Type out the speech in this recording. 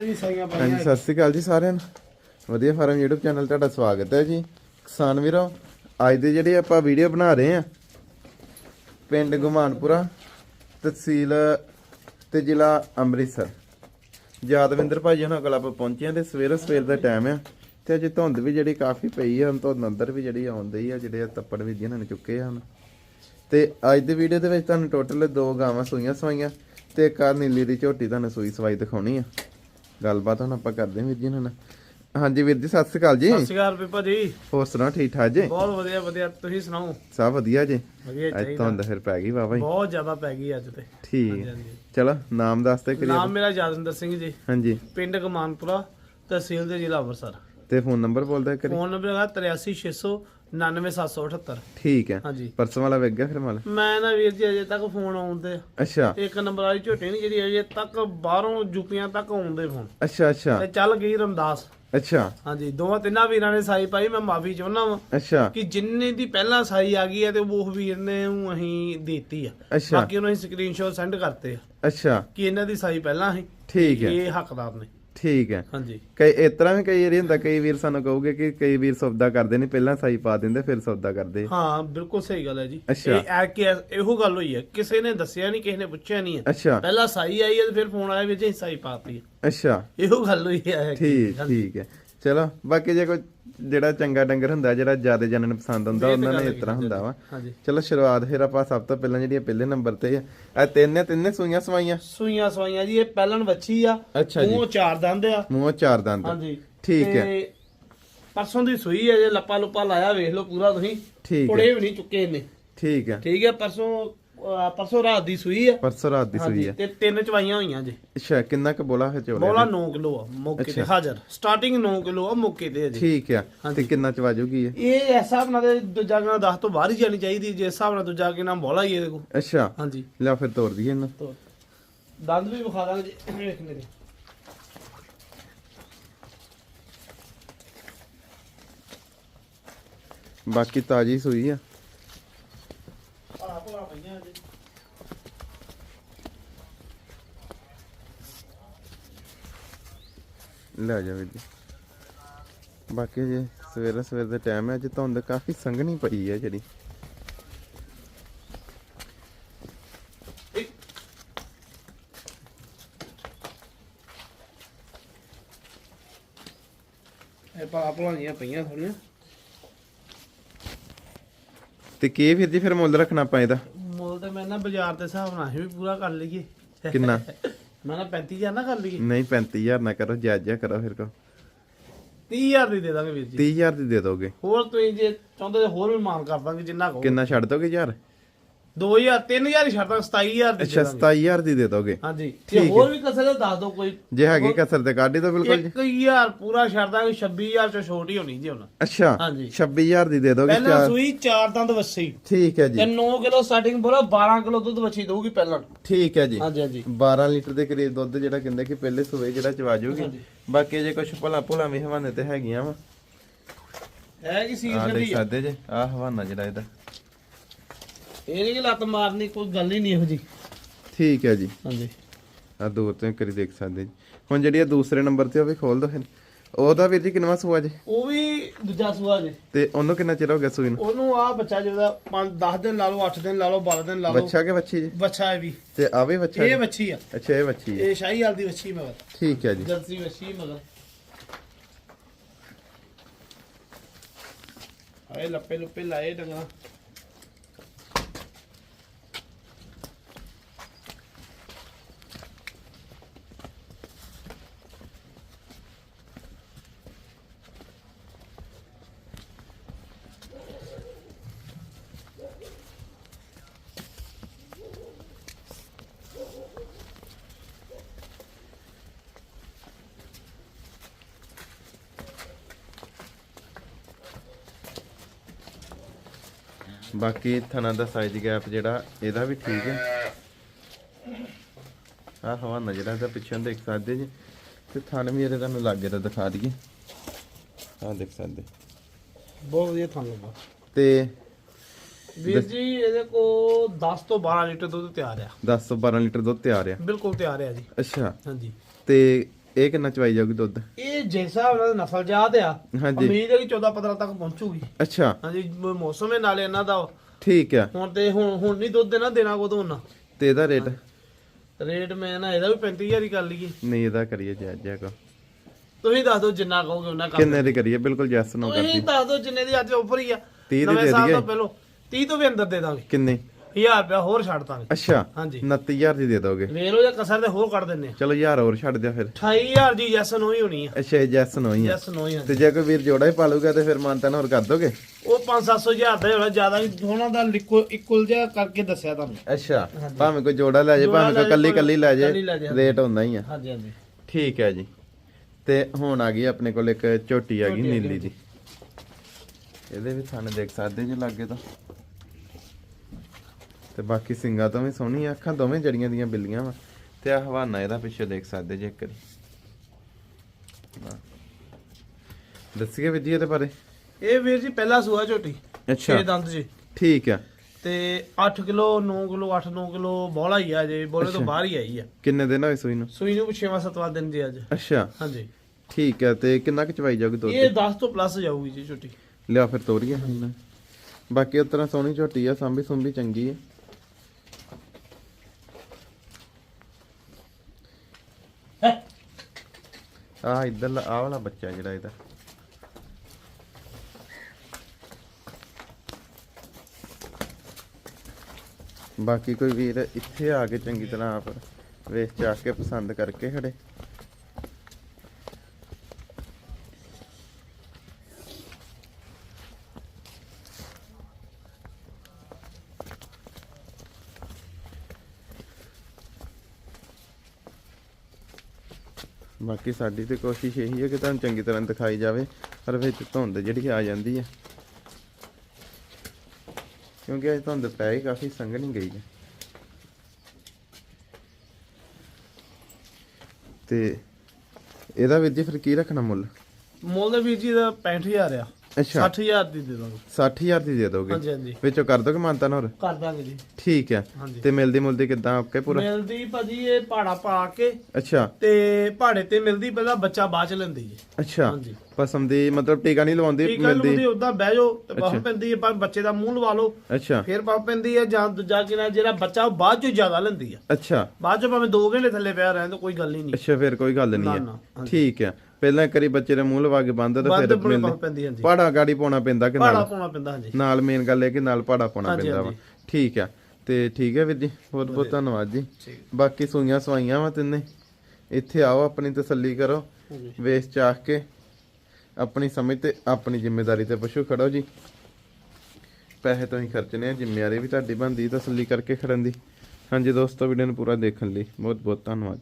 ਹਾਂਜੀ, ਸਤਿ ਸ਼੍ਰੀ ਅਕਾਲ ਜੀ ਸਾਰਿਆਂ ਨੂੰ। ਵਧੀਆ ਫਾਰਮ YouTube ਚੈਨਲ ਤੁਹਾਡਾ ਸਵਾਗਤ ਹੈ ਜੀ। ਕਿਸਾਨ ਵੀਰੋ, ਅੱਜ ਦੇ ਜਿਹੜੇ ਆਪਾਂ ਵੀਡੀਓ ਬਣਾ ਰਹੇ ਆ ਪਿੰਡ ਗੁਮਾਨਪੁਰਾ, ਤਹਿਸੀਲ ਤੇ ਜ਼ਿਲ੍ਹਾ ਅੰਮ੍ਰਿਤਸਰ। ਯਾਦਵਿੰਦਰ ਭਾਜੀ ਉਹਨਾਂ ਕੋਲ ਆਪਾਂ ਪਹੁੰਚੇ ਆ ਤੇ ਸਵੇਰ ਸਵੇਰ ਦਾ ਟਾਈਮ ਆ। ਤੇ ਅੱਜ ਧੁੰਦ ਵੀ ਜਿਹੜੀ ਕਾਫੀ ਪਈ ਆ, ਹੁਣ ਧੁੰਦ ਅੰਦਰ ਵੀ ਜਿਹੜੀ ਆਉਂਦੀ ਆ, ਜਿਹੜੇ ਤੱਪੜ ਵੀ ਜਿਹਨਾਂ ਨੇ ਚੁੱਕੇ ਆ ਹਨ ਤੇ ਅੱਜ ਦੀ ਵੀਡੀਓ ਦੇ ਵਿੱਚ ਤੁਹਾਨੂੰ ਟੋਟਲ ਦੋ ਗਾਵਾਂ ਸੂਈਆਂ ਸਵਾਈਆਂ ਤੇ ਇੱਕ ਆ ਨੀਲੀ ਦੀ ਝੋਟੀ ਤੁਹਾਨੂੰ ਸੂਈ ਸਵਾਈ ਦਿਖਾਉਣੀ ਆ। ਗੱਲਬਾਤ ਹੁਣ ਆਪਾਂ ਕਰਦੇ ਹਾਂ ਵੀਰ ਜੀ ਨਾਲ ਹਾਂਜੀ ਵੀਰ ਜੀ ਸਤਿ ਸ਼੍ਰੀ ਅਕਾਲ ਜੀ। ਸਤਿ ਸ਼੍ਰੀ ਅਕਾਲ ਬੀਪਾ ਜੀ। ਹੋਰ ਸੁਣਾ ਠੀਕ ਠਾਕ ਜੀ? ਬਹੁਤ ਵਧੀਆ ਵਧੀਆ। ਤੁਸੀਂ ਸੁਣਾਓ? ਸਭ ਵਧੀਆ ਜੀ। ਵਧੀਆ ਅੱਜ ਚਾਹੀਦਾ। ਧੁੰਦ ਫਿਰ ਪੈ ਗਈ ਵਾਵਾ ਜੀ ਬਹੁਤ ਜ਼ਿਆਦਾ ਪੈ ਗਈ ਅੱਜ ਤੇ। ਠੀਕ। ਚਲੋ ਨਾਮ ਦੱਸ ਦੇ ਕਰੀਏ ਨਾਮ ਮੇਰਾ ਯਾਦਵਿੰਦਰ ਸਿੰਘ ਜੀ। ਹਾਂਜੀ। ਪਿੰਡ ਕਮਾਨਪੁਰਾ ਤਹਿਸੀਲ ਦੇ ਜ਼ਿਲ੍ਹਾ ਅੰਮ੍ਰਿਤਸਰ। ਤੇ ਫੋਨ ਨੰਬਰ ਬੋਲਦਾ ਕਰੀ ਫੋਨ ਨੰਬਰ ਹੈਗਾ 83699 ਠੀਕ ਹੈ। ਹਾਂਜੀ। ਪਰਸੋਂ ਵਾਲਾ ਵੇਖ ਗਿਆ ਫਿਰ ਮਾਲ? ਮੈਂ ਨਾ ਵੀਰ ਜੀ ਅਜੇ ਤੱਕ ਫੋਨ ਆਉਂਦੇ ਅੱਛਾ। ਇੱਕ ਨੰਬਰ ਵਾਲੀ ਝੋਟੀ ਨਹੀਂ ਜਿਹੜੀ ਅਜੇ ਤੱਕ ਬਾਹਰੋਂ ਯੂਪੀਆਂ ਤੱਕ ਆਉਂਦੇ ਫੋਨ। ਅੱਛਾ ਅੱਛਾ। ਤੇ ਚੱਲ ਗਈ ਰਮਦਾਸ। ਅੱਛਾ। ਹਾਂਜੀ ਦੋਵਾਂ ਤਿੰਨਾਂ ਵੀਰਾਂ ਨੇ ਸਾਈ ਪਾਈ ਮੈਂ ਮਾਫੀ ਚਾਹੁੰਦਾ ਵਾਂ। ਅੱਛਾ। ਕਿ ਜਿੰਨੇ ਦੀ ਪਹਿਲਾਂ ਸਾਈ ਆ ਗਈ ਹੈ ਤੇ ਉਹ ਵੀਰ ਨੇ ਉਹ ਅਸੀਂ ਦੇਤੀ ਆ। ਬਾਕੀ ਉਹਨੂੰ ਅਸੀਂ ਸਕਰੀਨਸ਼ਾਟ ਸੈਂਡ ਕਰਤੇ ਆ। ਅੱਛਾ। ਕਿ ਇਹਨਾਂ ਦੀ ਸਾਈ ਪਹਿਲਾਂ ਸੀ। ਠੀਕ ਹੈ। ਇਹ ਹੱਕਦਾਰ ਨੇ। ਠੀਕ ਹੈ। ਹਾਂਜੀ। ਕਈ ਇਸ ਤਰ੍ਹਾਂ ਵੀ ਕਈ ਏਰੀਆ ਹੁੰਦਾ ਕਈ ਵੀਰ ਸਾਨੂੰ ਕਹੋਗੇ ਕਿ ਕਈ ਵੀਰ ਸੌਦਾ ਕਰਦੇ ਨੇ ਪਹਿਲਾਂ ਸਾਈ ਪਾ ਦਿੰਦੇ ਫਿਰ ਸੌਦਾ ਕਰਦੇ। ਹਾਂ ਬਿਲਕੁਲ ਸਹੀ ਗੱਲ ਹੈ ਜੀ। ਅੱਛਾ। ਇਹ ਐ ਕਿ ਇਹੋ ਗੱਲ ਹੋਈ ਹੈ ਕਿਸੇ ਨੇ ਦੱਸਿਆ ਨਹੀਂ ਕਿਸੇ ਨੇ ਪੁੱਛਿਆ ਨਹੀਂ ਹੈ। ਅੱਛਾ। ਪਹਿਲਾਂ ਸਾਈ ਆਈ ਹੈ ਤੇ ਫਿਰ ਫੋਨ ਆਇਆ ਵਿੱਚ ਅਸੀਂ ਸਾਈ ਪਾਤੀ ਹੈ। ਅੱਛਾ। ਇਹੋ ਗੱਲ ਹੋਈ ਹੈ ਠੀਕ ਠੀਕ ਹੈ। ਚਲੋ ਬਾਕੀ ਜੇ ਕੋਈ ਜਿਹੜਾ ਚੰਗਾ ਡੰਗਰ ਹੁੰਦਾ ਜਿਹੜਾ ਜ਼ਿਆਦਾ ਜਨਨ ਪਸੰਦ ਹੁੰਦਾ ਉਹਨਾਂ ਨੇ ਇਸ ਤਰ੍ਹਾਂ ਹੁੰਦਾ ਵਾ। ਚਲੋ ਸ਼ੁਰੂਆਤ ਫਿਰ ਆਪਾਂ ਸਭ ਤੋਂ ਪਹਿਲਾਂ ਜਿਹੜੀਆਂ ਪਹਿਲੇ ਨੰਬਰ ਤੇ ਆ। ਇਹ ਤਿੰਨੇ ਤਿੰਨੇ ਸੂਈਆਂ ਸਵਾਈਆਂ? ਸੂਈਆਂ ਸਵਾਈਆਂ ਜੀ ਇਹ ਪਹਿਲਣ ਵੱਛੀ ਆ। ਅੱਛਾ ਜੀ। ਉਹ ਚਾਰ ਦੰਦ ਆ। ਮੂੰਹ ਚਾਰ ਦੰਦ। ਹਾਂਜੀ। ਠੀਕ ਹੈ ਪਰਸੋਂ ਦੀ ਸੂਈ ਹੈ ਜੇ ਲੱਪਾ ਲੁੱਪਾ ਲਾਇਆ ਵੇਖ ਲਓ ਪੂਰਾ ਤੁਸੀਂ। ਕੋੜੇ ਵੀ ਨਹੀਂ ਚੁੱਕੇ ਇਹਨੇ ਠੀਕ ਹੈ ਠੀਕ ਹੈ ਪਰਸੋਂ ਅਹ ਪਰਸੋਂ ਰਾਤ ਦੀ ਸੂਈ ਹੈ ਪਰਸੋਂ ਰਾਤ ਦੀ ਸੂਈ ਹੈ ਤੇ ਤਿੰਨ ਚਵਾਈਆਂ ਹੋਈਆਂ ਜੇ। ਅੱਛਾ ਕਿੰਨਾ ਕੁ ਬੋਲਾ ਹੈ ਚੋਲੇ ਬੋਲਾ 9 ਕਿਲੋ ਆ ਮੌਕੇ ਤੇ ਹਾਜ਼ਰ। ਸਟਾਰਟਿੰਗ 9 ਕਿਲੋ ਆ ਮੌਕੇ ਤੇ ਅਜੇ ਠੀਕ ਆ ਤੇ ਕਿੰਨਾ ਚ ਵਾਜੂਗੀ ਇਹ? ਇਹ ਇਸ ਹਿਸਾਬ ਨਾਲ ਤੇ ਦੂਜਾ ਗਣਾ 10 ਤੋਂ ਬਾਹਰ ਹੀ ਜਾਣੀ ਚਾਹੀਦੀ ਜਿਸ ਹਿਸਾਬ ਨਾਲ ਦੂਜਾ ਕਿ ਨਾਮ ਬੋਲਾ ਹੀ ਇਹਦੇ ਕੋ ਅੱਛਾ। ਹਾਂਜੀ। ਲੈ ਫਿਰ ਤੋੜ ਦਈਏ ਇਹਨੂੰ। ਤੋ ਦੰਦ ਵੀ ਵਿਖਾ ਦਾਂਗੇ ਜੀ ਵੇਖ ਲੈ ਬਾਕੀ ਤਾਜੀ ਸੂਈ ਆ ਆ ਭਲਾ ਪਈਆਂ ਜੀ ਲੈ ਜਾ ਵੀਰ ਜੀ। ਬਾਕੀ ਜੇ ਸਵੇਰੇ ਸਵੇਰ ਦਾ ਟਾਈਮ ਹੈ ਅੱਜ ਧੁੰਦ ਕਾਫੀ ਸੰਘਣੀ ਪਈ ਹੈ ਜਿਹੜੀ। ਇਹ ਭਲਾ ਭਲਾਈਆਂ ਪਈਆਂ ਥੋੜੀਆਂ। ਤੇ ਕੀ ਵੀਰ ਜੀ ਫਿਰ ਮੁੱਲ ਰੱਖਣਾ ਆਪਾਂ ਇਹਦਾ? ਮੁੱਲ ਤੇ ਮੈਂ ਨਾ ਬਾਜ਼ਾਰ ਦੇ ਹਿਸਾਬ ਨਾਲ ਅਸੀਂ ਵੀ ਪੂਰਾ ਕਰ ਲਈਏ। ਕਿੰਨਾ? ਮੈਂ ਨਾ 35000 ਨਾ ਕਰ ਲਈਏ। ਨਹੀਂ 35000 ਨਾ ਕਰੋ ਜਾਇਜ਼ਾ ਕਰੋ ਫਿਰ ਕੋ। 30000 ਦੀ ਦੇ ਦਾਂਗੇ ਵੀਰ ਜੀ। 30000 ਦੀ ਦੇ ਦੋਗੇ। ਹੋਰ ਤੁਸੀਂ ਜੇ ਚਾਹੁੰਦੇ ਤਾਂ ਹੋਰ ਵੀ ਮਾਨ ਕਰ ਦਾਂਗੇ ਜਿੰਨਾ ਕਹੋ ਕਿੰਨਾ ਛੱਡ ਦੋਗੇ ਯਾਰ 2000 3000 ਹੀ ਛੱਡਦਾ 27000 ਦੀ ਅੱਛਾ ਦੇ ਦਾਂਗੇ। 27000 ਦੀ ਦੇ ਦੋਗੇ। ਹਾਂਜੀ। ਹੋਰ ਵੀ ਕਸਰ ਦੱਸ ਦਿਓ ਕੋਈ। ਜੇ ਹੈਗੀ ਕਸਰ ਤੇ ਕਾਢੀ ਦੋ ਬਿਲਕੁਲ ਜੀ। 1000 ਪੂਰਾ ਛੱਡ ਦਾਂਗੇ 26000 ਚੋਂ ਛੋਟੀ ਹੋਣੀ ਜੀ ਹੁਣ। ਅੱਛਾ ਹਾਂਜੀ। 26000 ਦੀ ਦੇ ਦੋਗੇ ਪਹਿਲਾਂ ਸੂਈ ਚਾਰ ਦੰਦ ਵੱਛੀ ਠੀਕ ਹੈ ਤੇ ਜੀ 9 ਕਿਲੋ ਸਟਾਰਟਿੰਗ ਬੋਲਾ 12 ਕਿਲੋ ਦੁੱਧ ਵੱਛੀ ਦਊਗੀ ਪਹਿਲਾਂ। ਠੀਕ ਹੈ ਜੀ। ਹਾਂਜੀ ਹਾਂਜੀ। 12 ਲੀਟਰ ਦੇ ਕਰੀਬ ਦੁੱਧ ਜਿਹੜਾ ਕਹਿੰਦੇ ਕਿ ਪਹਿਲੇ ਸੂਏ ਜਿਹੜਾ ਚਵਾ ਜੂਗੀ। ਹਾਂਜੀ। ਬਾਕੀ ਜੇ ਕੁਝ ਭਲਾ ਭੁਲਾ ਵੀ ਹਵਾਨੇ ਤੇ ਹੈਗੀਆਂ ਵਾ। ਹੈ ਕਿ ਸੀਜ਼ਨ ਦੇਖ ਦੀ ਆ। ਸਕਦੇ ਜੇ। ਆ ਹਵਾਨਾ ਜਿਹੜਾ ਇਹਦਾ। ਇਹ ਨਹੀਂ ਕਿ ਲੱਤ ਮਾਰਨੀ ਕੋਈ ਗੱਲ ਹੀ ਨਹੀਂ ਇਹੋ ਜੀ ਠੀਕ ਹੈ ਜੀ। ਹਾਂਜੀ। ਆ ਦੂਰ ਤੋਂ ਕਰੀ ਦੇਖ ਸਕਦੇ ਜੀ। ਹੁਣ ਜਿਹੜੀ ਇਹ ਦੂਸਰੇ ਨੰਬਰ ਤੇ ਉਹ ਵੀ ਖੋਲ ਦੋ ਫਿਰ। ਉਹਦਾ ਵੀਰ ਜੀ ਕਿੰਨਵਾ ਸੂਆ ਜੀ? ਉਹ ਵੀ ਦੂਜਾ ਸੂਆ ਜੀ। ਤੇ ਉਹਨੂੰ ਕਿੰਨਾ ਚਿਰ ਹੋ ਗਿਆ ਸੂਈ ਨੂੰ? ਉਹਨੂੰ ਆ ਬੱਚਾ ਜਿਹੜਾ 5 10 ਦਿਨ ਲਾ ਲਓ 8 ਦਿਨ ਲਾ ਲਓ 12 ਦਿਨ ਲਾ ਲਓ। ਬੱਚਾ ਕੇ ਬੱਚੀ ਜੀ? ਬੱਚਾ ਹੈ ਵੀ। ਤੇ ਆ ਵੀ ਬੱਚਾ ਇਹ ਜੀ? ਬੱਚੀ ਆ। ਅੱਛਾ ਇਹ ਬੱਚੀ ਹੈ ਇਹ ਸ਼ਾਹੀ ਹਾਲ ਦੀ ਬੱਚੀ ਮਗਰ। ਠੀਕ ਹੈ ਜੀ। ਜਰਸੀ ਬੱਚੀ ਮਗਰ। ਆਏ ਲੱਪੇ ਲੁੱਪੇ ਲਾਏ ਡੰਗਾ ਬਾਕੀ ਥਣਾ ਦਾ ਸਾਈਜ਼ ਗੈਪ ਜਿਹੜਾ ਇਹਦਾ ਵੀ ਠੀਕ ਹੈ। ਆ ਹਵਾਨਾ ਜਿਹੜਾ ਇਹਦਾ ਪਿੱਛੋਂ ਦੇਖ ਸਕਦੇ ਜੀ। ਤੇ ਥਣ ਵੀ ਇਹਦੇ ਤੁਹਾਨੂੰ ਲਾਗੇ ਦਾ ਦਿਖਾ ਦਈਏ। ਆ ਦੇਖ ਸਕਦੇ। ਬਹੁਤ ਵਧੀਆ ਥਾਂ ਲੱਗਾ। ਤੇ ਵੀਰ ਜੀ ਇਹਦੇ ਕੋ 10 ਤੋਂ 12 ਲੀਟਰ ਦੁੱਧ ਤਿਆਰ ਆ। 10 ਤੋਂ 12 ਲੀਟਰ ਦੁੱਧ ਤਿਆਰ ਆ। ਬਿਲਕੁਲ ਤਿਆਰ ਆ ਜੀ। ਅੱਛਾ। ਹਾਂਜੀ। ਤੇ ਇਹ ਕਿੰਨਾ ਚਵਾਈ ਜਾਊਗੀ ਦੁੱਧ? ਇਹ ਜਿਸ ਹਿਸਾਬ ਨਾਲ ਨਸਲ ਜਾਤ ਆ ਹਾਂਜੀ। ਉਮੀਦ ਹੈ ਕਿ 14 15 ਤੱਕ ਪਹੁੰਚੂਗੀ। ਅੱਛਾ। ਹਾਂਜੀ ਮ- ਮੌਸਮ ਹੈ ਨਾਲੇ ਇਹਨਾਂ ਦਾ। ਠੀਕ ਆ। ਹੁਣ ਤੇ ਹੁਣ ਹੁਣ ਨਹੀਂ ਦੁੱਧ ਦੇਣਾ ਦੇਣਾ ਕਦੋਂ ਨਾ ਤੇ ਇਹਦਾ ਰੇਟ? ਰੇਟ ਮੈਂ ਨਾ ਇਹਦਾ ਵੀ 35000 ਹੀ ਕਰ ਲਈਏ। ਨਹੀਂ ਇਹਦਾ ਕਰੀਏ ਜਾਇਜ਼ ਜਿਹਾ ਕੋ। ਤੁਸੀਂ ਦੱਸ ਦਿਓ ਜਿੰਨਾ ਕਹੋਗੇ ਉਹਨਾਂ ਕਰ ਕਿੰਨੇ ਦੀ ਕਰੀਏ? ਬਿਲਕੁਲ ਜੈਸ ਨੂੰ ਤੁਸੀਂ ਕਰਦੀ। ਦੱਸ ਦਿਓ ਜਿੰਨੇ ਦੀ ਅੱਜ ਆਫਰ ਹੀ ਆ। 30 ਦੀ ਨਵੇਂ ਦੇ ਸਾਲ ਦਈਏ। ਤੋਂ ਪਹਿਲਾਂ 30 ਤੋਂ ਵੀ ਅੰਦਰ ਦੇ ਦਾਂਗੇ। ਕਿੰਨੇ? 1000 ਰੁਪਇਆ ਹੋਰ ਛੱਡ ਦਾਂਗੇ। ਅੱਛਾ ਹਾਂਜੀ। 29000 ਦੀ ਦੇ ਦੋਗੇ। ਵੇਖ ਲਓ ਜਾਂ ਕਸਰ ਤੇ ਹੋਰ ਕੱਢ ਦਿੰਨੇ ਆ। ਚਲੋ ਯਾਰ ਹੋਰ ਛੱਡ ਦਿਓ ਫਿਰ। 28000 ਦੀ ਯੈਸ ਨੋ ਹੀ ਹੋਣੀ ਆ। ਅੱਛਾ ਜੈਸ ਨੂੰ ਹੀ ਆ। ਯੈਸ ਨੋ ਹੀ ਆ। ਤੇ ਜੇ ਕੋਈ ਵੀਰ ਜੋੜਾ ਹੀ ਪਾਲੂਗਾ ਤੇ ਫਿਰ ਮਾਨਤਾ ਹੋਰ ਕਰ ਦੋਗੇ? ਉਹ 5-700 ਹਜ਼ਾਰ ਦਾ ਹੋਣਾ ਜ਼ਿਆਦਾ ਵੀ ਦੋਨਾਂ ਦਾ ਲਿਕੋ ਇਕੁਅਲ ਜਿਹਾ ਕਰਕੇ ਦੱਸਿਆ ਤੁਹਾਨੂੰ। ਅੱਛਾ ਭਾਵੇਂ ਕੋਈ ਜੋੜਾ ਲੈ ਜੇ ਭਾਵੇਂ ਕੋਈ ਕੱਲੀ ਕੱਲੀ ਲੈ ਜੇ ਰੇਟ ਹੁੰਦਾ ਹੀ ਆ। ਹਾਂਜੀ ਹਾਂਜੀ। ਠੀਕ ਹੈ ਜੀ। ਤੇ ਹੁਣ ਆ ਗਈ ਆਪਣੇ ਕੋਲ ਇੱਕ ਝੋਟੀ ਆ ਗਈ ਝੋਟੀ ਆ ਗਈ ਨੀਲੀ ਦੀ ਇਹਦੇ ਵੀ ਥਣ ਦੇਖ ਸਕਦੇ ਜੇ ਲੱਗੇ ਤਾਂ। ਤੇ ਬਾਕੀ ਸਿੰਗਾਂ ਤੋਂ ਵੀ ਸੋਹਣੀ ਆ, ਅੱਖਾਂ ਦੋਵੇਂ ਜੜੀਆਂ ਦੀਆਂ ਬਿੱਲੀਆਂ ਵਾ। ਤੇ ਆ ਹਵਾਨਾ ਇਹਦਾ ਪਿੱਛੇ ਦੇਖ ਸਕਦੇ ਜੇ ਇੱਕ। ਦੱਸੀਏ ਵੀ ਜੀ ਇਹਦੇ ਬਾਰੇ। ਇਹ ਵੀਰ ਜੀ ਪਹਿਲਾ ਸੂਆ ਝੋਟੀ ਅੱਛਾ। 6 ਦੰਦ ਜੀ। ਠੀਕ ਆ। ਤੇ 8 ਕਿਲੋ 9 ਕਿਲੋ 8-9 ਕਿਲੋ ਬੋਲਾ ਹੀ ਆ ਜੇ ਬੋਲੇ ਤੋਂ ਬਾਹਰ ਹੀ ਆਈ ਆ। ਕਿੰਨੇ ਦਿਨ ਹੋਏ ਸੂਈ ਨੂੰ? ਸੂਈ ਨੂੰ 6ਵਾਂ 7ਵਾਂ ਦਿਨ ਜੀ ਅੱਜ। ਅੱਛਾ। ਹਾਂਜੀ। ਠੀਕ ਆ ਤੇ ਕਿੰਨਾ ਕੁ ਚਵਾਈ ਜਾਊਗੀ ਦੁੱਧ ਇਹ 10 ਤੋਂ ਪਲੱਸ ਜਾਊਗੀ ਜੀ ਝੋਟੀ। ਲਿਆ ਫਿਰ ਤੋਰੀਏ ਹੁਣ ਬਾਕੀ ਉਸ ਤਰ੍ਹਾਂ ਸੋਹਣੀ ਝੋਟੀ ਆ ਸਾਂਭੀ ਸੁੰਭੀ ਚੰਗੀ ਆ। ਆ ਇਧਰ ਆ ਵਾਲਾ ਬੱਚਾ ਜਿਹੜਾ ਇਹਦਾ। ਬਾਕੀ ਕੋਈ ਵੀਰ ਇੱਥੇ ਆ ਕੇ ਚੰਗੀ ਤਰ੍ਹਾਂ ਆਪ ਵੇਖ ਚਾਖ ਕੇ ਪਸੰਦ ਕਰਕੇ ਖੜੇ। ਬਾਕੀ ਸਾਡੀ ਤੇ ਕੋਸ਼ਿਸ਼ ਇਹੀ ਹੈ ਕਿ ਤੁਹਾਨੂੰ ਚੰਗੀ ਤਰ੍ਹਾਂ ਦਿਖਾਈ ਜਾਵੇ, ਪਰ ਵਿੱਚ ਧੁੰਦ ਜਿਹੜੀ ਆ ਜਾਂਦੀ ਹੈ। ਕਿਉਂਕਿ ਅੱਜ ਧੁੰਦ ਪੈ ਹੀ ਕਾਫੀ, ਸੰਘਣੀ ਗਈ ਹੈ। ਤੇ ਇਹਦਾ ਵੀਰ ਜੀ ਫਿਰ ਕੀ ਰੱਖਣਾ ਮੁੱਲ? ਮੁੱਲ ਦਾ ਵੀਰ ਜੀ ਦਾ 65000 ਆ। ਅੱਛਾ। 60000 ਦੀ ਦੇ ਦਾਂਗੇ। 60000 ਦੀ ਦੇ ਦੋਗੇ? ਹਾਂਜੀ ਹਾਂਜੀ। ਵਿੱਚੋਂ ਕਰ ਦੋਗੇ ਮਾਨਤਾ ਹੋਰ? ਕਰ ਦਾਂਗੇ ਜੀ। ਠੀਕ ਹੈ। ਹਾਂਜੀ। ਤੇ ਮਿਲਦੀ ਮੁਲਦੀ ਕਿਦਾਂ ਓਕੇ ਪੂਰਾ? ਮਿਲਦੀ ਭਾਜੀ ਇਹ ਪਹਾੜਾ ਪਾ ਕੇ ਅੱਛਾ। ਤੇ ਪਹਾੜੇ ਤੇ ਮਿਲਦੀ ਪਹਿਲਾਂ ਬੱਚਾ ਬਾਅਦ ਚ ਲੈਂਦੀ ਜੀ। ਅੱਛਾ। ਹਾਂਜੀ। ਪਸਮ ਦੀ ਮਤਲਬ ਟੀਕਾ ਨਹੀਂ ਲਵਾਉਂਦੀ ਠੀਕ ਹੈ ਮਿਲਦੀ। ਲੁੰਦੀ ਉਦਾਂ ਬਹਿ ਜਾਓ ਤੇ ਅੱਛਾ। ਪੈਂਦੀ ਹੈ ਪਰ ਬੱਚੇ ਦਾ ਮੂੰਹ ਲਵਾ ਲਓ। ਅੱਛਾ। ਫਿਰ ਪਾਪ ਪੈਂਦੀ ਹੈ ਜਾਂ ਦੂਜਾ ਕਿਨਾ ਜਿਹੜਾ ਬੱਚਾ ਉਹ ਬਾਅਦ ਚ ਜ਼ਿਆਦਾ ਲੈਂਦੀ ਆ ਅੱਛਾ। ਬਾਅਦ ਚ ਭਾਵੇਂ 2 ਘੰਟੇ ਥੱਲੇ ਪਿਆ ਰਹਿਣ ਤਾਂ ਕੋਈ ਗੱਲ ਹੀ ਨਹੀਂ। ਅੱਛਾ ਫਿਰ ਕੋਈ ਗੱਲ ਨਹੀਂ ਨਾ, ਹੈ ਹਾਂਜੀ। ਠੀਕ ਹੈ। ਪਹਿਲਾਂ ਇੱਕ ਵਾਰੀ ਬੱਚੇ ਦੇ ਮੂੰਹ ਲਵਾ ਕੇ ਬੰਦ ਤੇ ਬੰਦ ਫਿਰ ਪੈਂਦੀ ਹਾਂਜੀ। ਪਹਾੜਾ ਗਾੜੀ ਪਾਉਣਾ ਪੈਂਦਾ ਕਿ ਨਾਲ? ਪਾਉਣਾ ਪੈਂਦਾ ਹਾਂਜੀ। ਨਾਲ ਮੇਨ ਗੱਲ ਇਹ ਕਿ ਨਾਲ ਪਹਾੜਾ ਪਾਉਣਾ ਪੈਂਦਾ ਵਾ। ਠੀਕ ਹੈ ਤੇ ਠੀਕ ਹੈ ਵੀਰ ਜੀ ਬਹੁਤ ਬਹੁਤ ਧੰਨਵਾਦ ਜੀ। ਬਾਕੀ ਸੂਈਆਂ ਸਵਾਈਆਂ ਵਾ ਤਿੰਨੇ। ਇੱਥੇ ਆਓ ਆਪਣੀ ਤਸੱਲੀ ਕਰੋ। ਵੇਸ ਚਾਖ ਕੇ ਆਪਣੀ ਸਮਝ ਤੇ ਆਪਣੀ ਜ਼ਿੰਮੇਵਾਰੀ ਤੇ ਪਸ਼ੂ ਖੜੋ ਜੀ। ਪੈਸੇ ਤੋਂ ਹੀ ਖਰਚਣੇ ਆ ਜ਼ਿੰਮੇਵਾਰੀ ਵੀ ਤੁਹਾਡੀ ਬਣਦੀ ਤਸੱਲੀ ਕਰਕੇ ਖੜਨ ਦੀ। ਹਾਂਜੀ ਦੋਸਤੋ ਵੀਡੀਓ ਨੂੰ ਪੂਰਾ ਦੇਖਣ ਲਈ ਬਹੁਤ ਬਹੁਤ ਧੰਨਵਾਦ